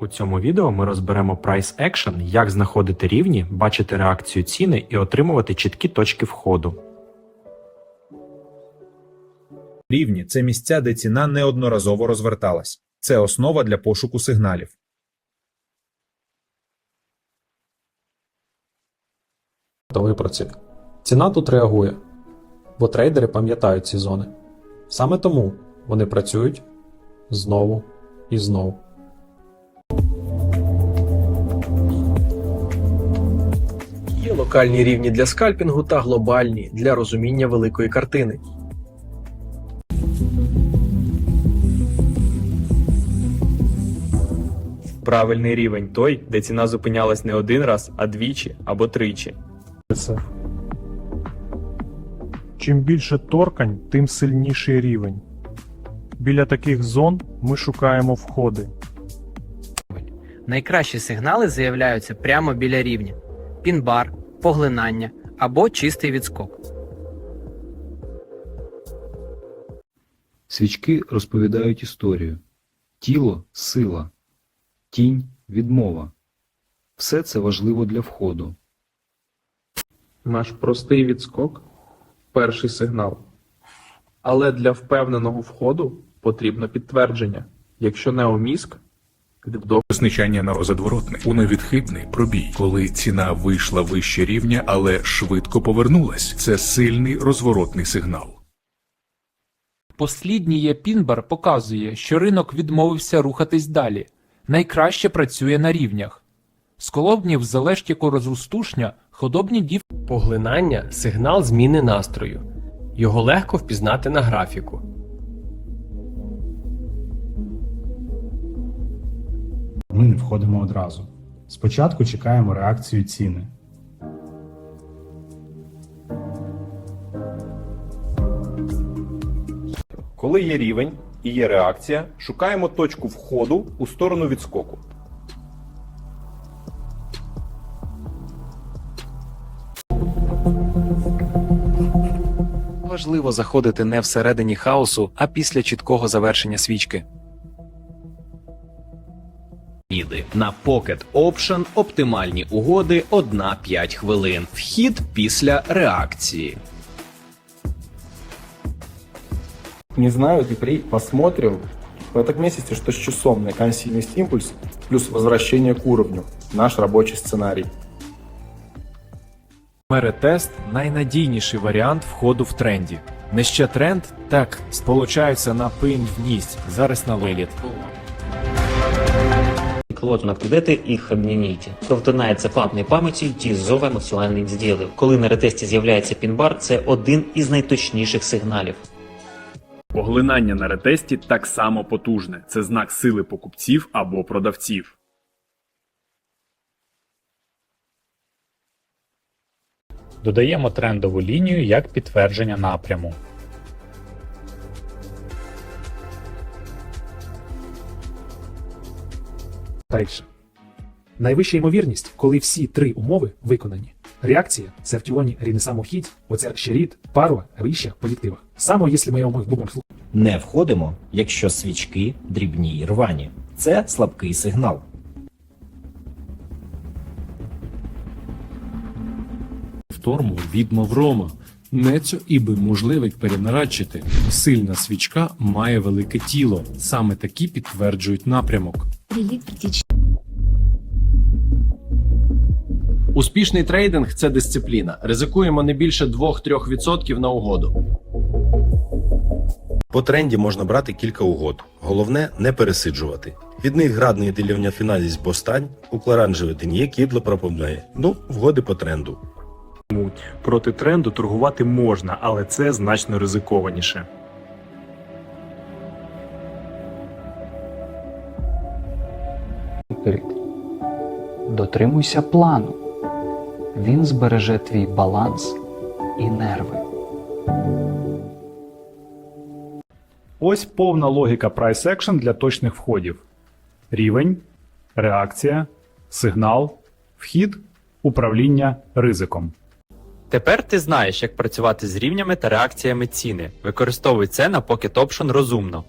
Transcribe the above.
У цьому відео ми розберемо Price Action, як знаходити рівні, бачити реакцію ціни і отримувати чіткі точки входу. Рівні це місця, де ціна неодноразово розверталась. Це основа для пошуку сигналів. Готовий. Ціна тут реагує, бо трейдери пам'ятають ці зони. Саме тому вони працюють знову і знову. Локальні рівні для скальпінгу та глобальні для розуміння великої картини. Правильний рівень той, де ціна зупинялась не один раз, а двічі або тричі. Чим більше торкань, тим сильніший рівень. Біля таких зон ми шукаємо входи. Найкращі сигнали з'являються прямо біля рівня: пінбар, поглинання або чистий відскок. Свічки розповідають історію. Тіло сила, тінь відмова. Все це важливо для входу. Наш простий відскок перший сигнал. Але для впевненого входу потрібно підтвердження. Якщо неоміск, вдовго Визначання на розворотний у невідхитний пробій, коли ціна вийшла вище рівня, але швидко повернулась. Це сильний розворотний сигнал. Послідній пінбар показує, що ринок відмовився рухатись далі. Найкраще працює на рівнях. Сколобнів залежтіку розростушня, худобні дів Поглинання сигнал зміни настрою. Його легко впізнати на графіку. Ми не входимо одразу. Спочатку чекаємо реакцію ціни. Коли є рівень і є реакція, шукаємо точку входу у сторону відскоку. Важливо заходити не всередині хаосу, а після чіткого завершення свічки. На Pocket Option оптимальні угоди 1-5 хвилин. Вхід після реакції. Не знаю, ты посмотрел в этом месяце, что с часом на консильность импульс плюс возвращение к уровню. Наш рабочий сценарий. Меретест найнадійніший варіант входу в тренді. Не ще тренд, так, сполучаються на пинь вність, зараз на виліт. Клотно откуда їх обмініть. Хто втинається платної пам'яті, ті зов емоціональних зділів. Коли на ретесті з'являється пінбар, це один із найточніших сигналів. Поглинання на ретесті так само потужне. Це знак сили покупців або продавців. Додаємо трендову лінію як підтвердження напряму. Дальше. Найвища ймовірність, коли всі три умови виконані. Реакція це в тіоні рінесамохідь, оце щиріт, парва, вища по діктивах. Саме якщо ми умов будемо Не входимо, якщо свічки дрібні й рвані. Це слабкий сигнал. Вторму відмов Рома. Нецьо іби можливий перенарадчити. Сильна свічка має велике тіло. Саме такі підтверджують напрямок. Успішний трейдинг це дисципліна. Ризикуємо не більше 2-3% на угоду. По тренді можна брати кілька угод. Головне не пересиджувати. Від них градний ділівня фіналість постань, укларанжевити ніє кідло пропомне. Ну, вгоди по тренду. Проти тренду торгувати можна, але це значно ризикованіше. Дотримуйся плану. Він збереже твій баланс і нерви. Ось повна логіка Price Action для точних входів: рівень, реакція, сигнал, вхід, управління ризиком. Тепер ти знаєш, як працювати з рівнями та реакціями ціни. Використовуй це на Pocket Option розумно.